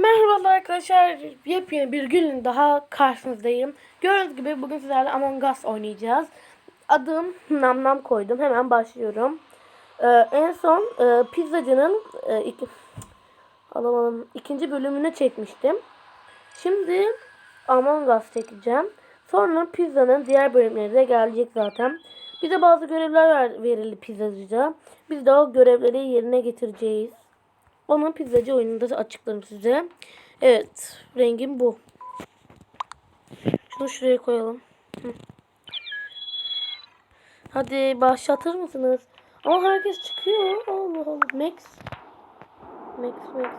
merhabalar arkadaşlar. Yepyeni bir gün daha karşınızdayım. Gördüğünüz gibi bugün sizlerle Among Us oynayacağız. Adım Nam Nam koydum. Hemen başlıyorum. Ee, en son e, pizzacının e, iki, alamadım, ikinci bölümünü çekmiştim. Şimdi Among Us çekeceğim. Sonra pizzanın diğer bölümleri de gelecek zaten. Bize bazı görevler ver- verildi pizzacıda. Biz de o görevleri yerine getireceğiz. Onun pizzacı oyununda açıklarım size. Evet. Rengim bu. Şunu şuraya koyalım. Hadi başlatır mısınız? Ama herkes çıkıyor. Allah Allah. Max. Max Max.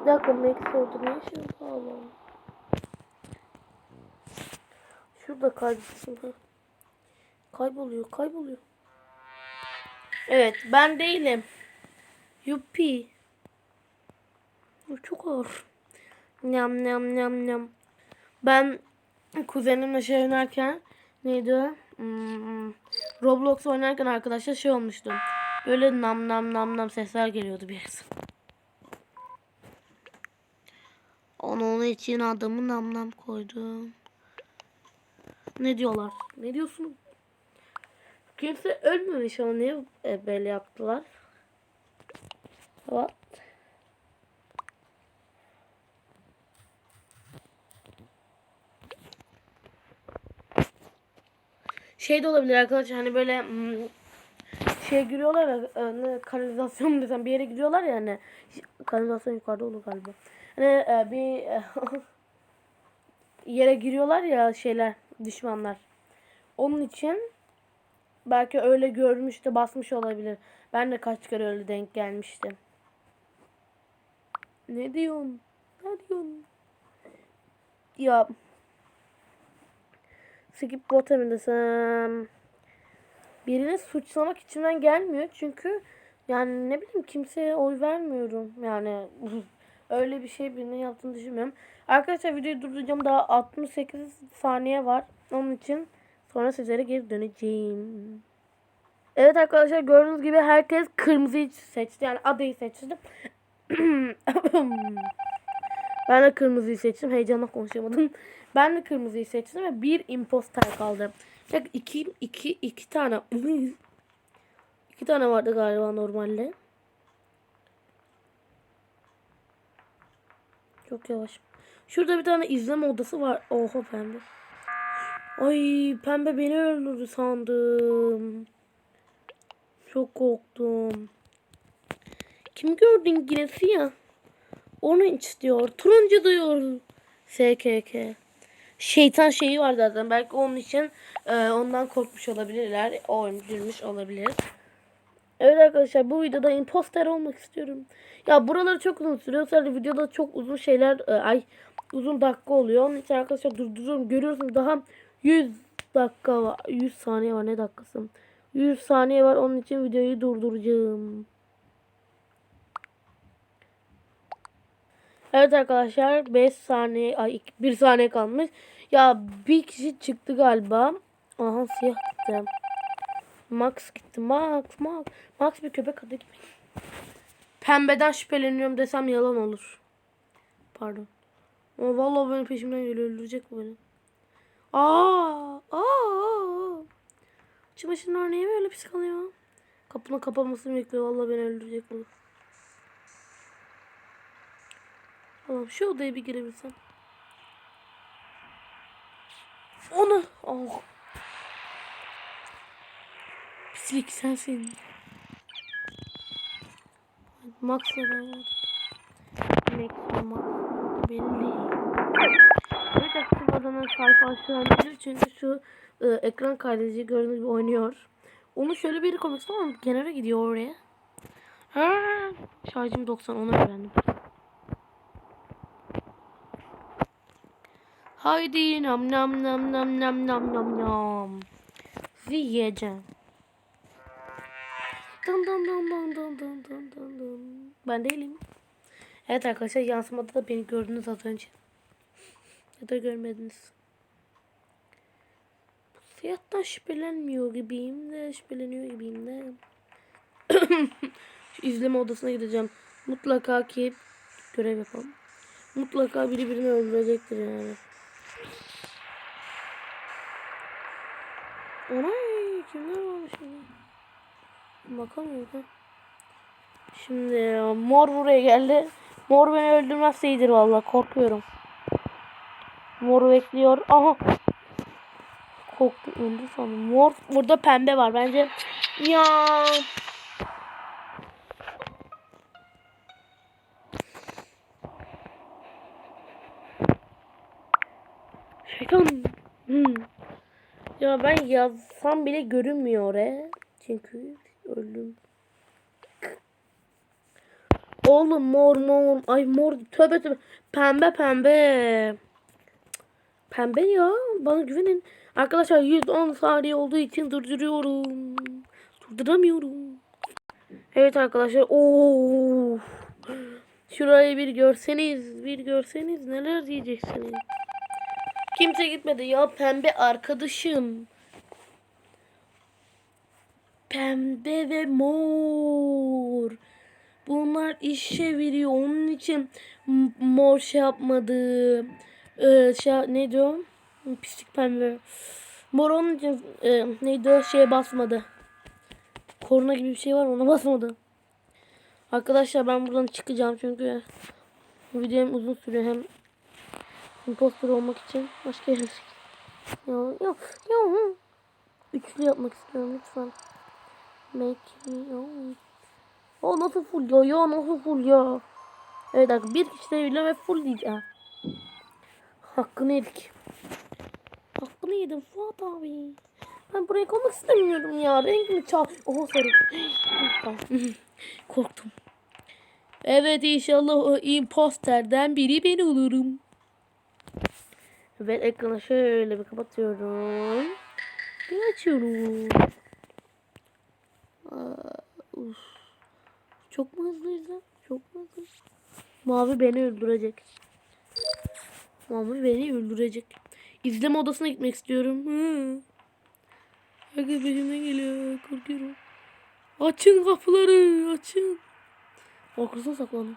Bir dakika Max orada ne yaşıyor? Allah. Şurada ha. Kayboluyor, kayboluyor. Evet, ben değilim. Yuppi. Çok ağır. Nyam nyam nyam nyam. Ben kuzenimle şey oynarken neydi o? Hmm, Roblox oynarken arkadaşlar şey olmuştu. Böyle nam nam nam nam sesler geliyordu bir yerden. Onun için adamı nam nam koydum. Ne diyorlar? Ne diyorsun? Kimse ölmemiş ama niye böyle yaptılar? What? Şey de olabilir arkadaşlar hani böyle hmm, şey giriyorlar ya ne, kanalizasyon desem bir yere giriyorlar ya hani kanalizasyon yukarıda olur galiba. Hani e, bir e, yere giriyorlar ya şeyler düşmanlar. Onun için belki öyle görmüş de basmış olabilir. Ben de kaç kere öyle denk gelmiştim. Ne diyorsun? Ne diyorsun? Ya skip bota desem? Birini suçlamak içimden gelmiyor çünkü yani ne bileyim kimseye oy vermiyorum. Yani öyle bir şey birinin yaptığını düşünmüyorum. Arkadaşlar videoyu durduracağım. Daha 68 saniye var. Onun için sonra sizlere geri döneceğim. Evet arkadaşlar gördüğünüz gibi herkes kırmızıyı seçti. Yani adayı seçti. ben de kırmızıyı seçtim. Heyecanla konuşamadım. Ben de kırmızıyı seçtim ve bir imposter kaldı. Tek iki, iki, iki tane iki tane vardı galiba normalde. Çok yavaş. Şurada bir tane izleme odası var. Oha pembe. Ay pembe beni öldürdü sandım. Çok korktum. Kim gördün giresi ya? Orange diyor. Turuncu diyor. SKK. Şeytan şeyi var zaten. Belki onun için e, ondan korkmuş olabilirler. O öldürmüş olabilir. Evet arkadaşlar bu videoda imposter olmak istiyorum. Ya buraları çok uzun sürüyor. Sadece videoda çok uzun şeyler e, ay uzun dakika oluyor. Onun için arkadaşlar durduruyorum. Görüyorsunuz daha 100 dakika var. 100 saniye var ne dakikası. 100 saniye var. Onun için videoyu durduracağım. Evet arkadaşlar 5 saniye ay 1 saniye kalmış. Ya bir kişi çıktı galiba. Aha siyah gitti. Max gitti. Max, Max. Max bir köpek adı gibi. Pembeden şüpheleniyorum desem yalan olur. Pardon. Ama vallahi benim peşimden geliyor. Öldürecek bu beni. Aa, aa. Çamaşırlar niye böyle pis kalıyor? Kapının kapanmasını bekliyor. Vallahi beni öldürecek bu. Allah'ım şu odaya bir girebilsem. Onu. Oh. Pislik sensin. Max'la beraber. Max'la Max. Belli. Evet aktif adamın sayfa aşağıya çünkü şu e, ekran kaydedici gördüğünüz gibi oynuyor. Onu şöyle bir koymak istedim ama kenara gidiyor oraya. Ha, şarjım 90 onu öğrendim. Haydi nam nam nam nam nam nam nam nam. Sizi yiyeceğim. Dın dın dın dın dın dın dın dın dın. Ben değilim. Evet arkadaşlar yansımada da beni gördünüz az önce. Ya da görmediniz. Fiyattan şüphelenmiyor gibiyim de şüpheleniyor gibiyim de. İzleme odasına gideceğim. Mutlaka ki görev yapalım. Mutlaka biri birini öldürecektir yani. Onay kimler varmış şimdi? Bakamıyorum. Şimdi mor buraya geldi. Mor beni öldürmezse iyidir valla korkuyorum. Mor bekliyor. Aha. Korktum öldü sandım. Mor burada pembe var bence. Ya. Ya ben yazsam bile görünmüyor oraya. Çünkü öldüm. Oğlum mor mor. Ay mor. Tövbe tövbe. Pembe pembe. Pembe ya. Bana güvenin. Arkadaşlar 110 saniye olduğu için durduruyorum. Durduramıyorum. Evet arkadaşlar. Oo. Şurayı bir görseniz, bir görseniz neler diyeceksiniz. Kimse gitmedi ya pembe arkadaşım. Pembe ve mor. Bunlar iş çeviriyor. Onun için mor şey yapmadı. Ee, şey, neydi o? Pislik pembe. Mor onun için e, neydi o? Şeye basmadı. Korna gibi bir şey var ona basmadı. Arkadaşlar ben buradan çıkacağım çünkü bu video hem uzun sürüyor hem imposter olmak için başka yere ya, ya, ya. Üçlü yapmak istiyorum lütfen. Make me own. O nasıl full ya? Ya nasıl full ya? Evet arkadaşlar bir kişi de ve full diyeceğim. Hakkını yedik. Hakkını yedim Fuat abi. Ben buraya kalmak istemiyorum ya. Rengimi çal. Oha sarı. Korktum. Evet inşallah o imposterden biri ben olurum. Evet ekranı şöyle bir kapatıyorum. Bir açıyorum. Aa. Çok mu hızlıyız lan? Çok mu hızlıyız? Mavi beni öldürecek. Mavi beni öldürecek. İzleme odasına gitmek istiyorum. Hı. Herkes peşimden geliyor. Korkuyorum. Açın kapıları. Açın. Arkasına saklanın.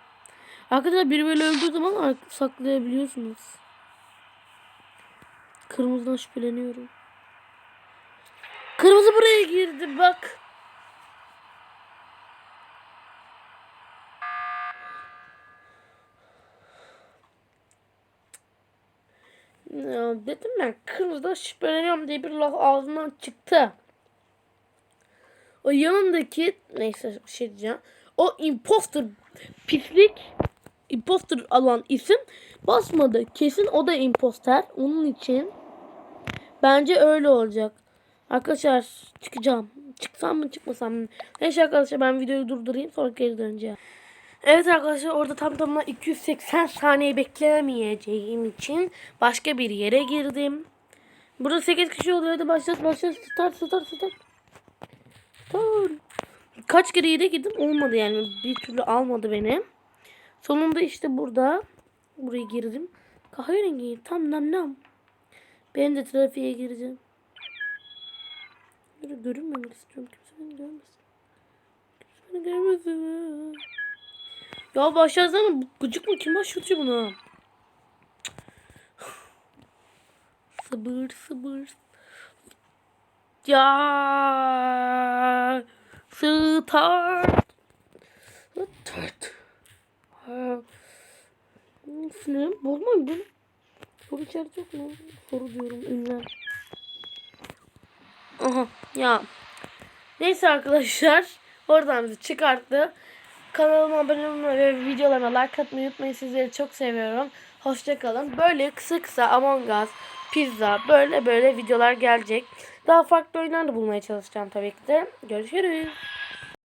Arkadaşlar biri böyle öldüğü zaman saklayabiliyorsunuz. Kırmızıdan şüpheleniyorum. Kırmızı buraya girdi bak. Ya dedim ben kırmızıdan şüpheleniyorum diye bir laf ağzından çıktı. O yanındaki neyse şey diyeceğim. O imposter pislik imposter alan isim basmadı. Kesin o da imposter. Onun için bence öyle olacak. Arkadaşlar çıkacağım. Çıksam mı çıkmasam mı? Neyse arkadaşlar ben videoyu durdurayım sonra geri döneceğim. Evet arkadaşlar orada tam tamına 280 saniye beklemeyeceğim için başka bir yere girdim. Burada 8 kişi oluyor. Hadi başlat başlat. Start start start. Start. Kaç kere yere girdim olmadı yani. Bir türlü almadı beni. Sonunda işte burada buraya girdim. Kahverengi tam nam nam. Ben de trafiğe gireceğim. Böyle görünmemek istiyorum. Kimse beni görmesin. Kimse beni görmesin. Ya başlasana bu gıcık mı? Kim başlatıyor bunu? Sabır sabır. Ya. Start. Ha. Sinirim bozmayın bunu. Soru işareti yok mu? Soru diyorum ünlem. Aha ya. Neyse arkadaşlar. Oradan bizi çıkarttı. Kanalıma abone olmayı ve videolarıma like atmayı unutmayın. Sizleri çok seviyorum. Hoşçakalın. Böyle kısa kısa Among Us, pizza böyle böyle videolar gelecek. Daha farklı oyunlar da bulmaya çalışacağım tabii ki de. Görüşürüz.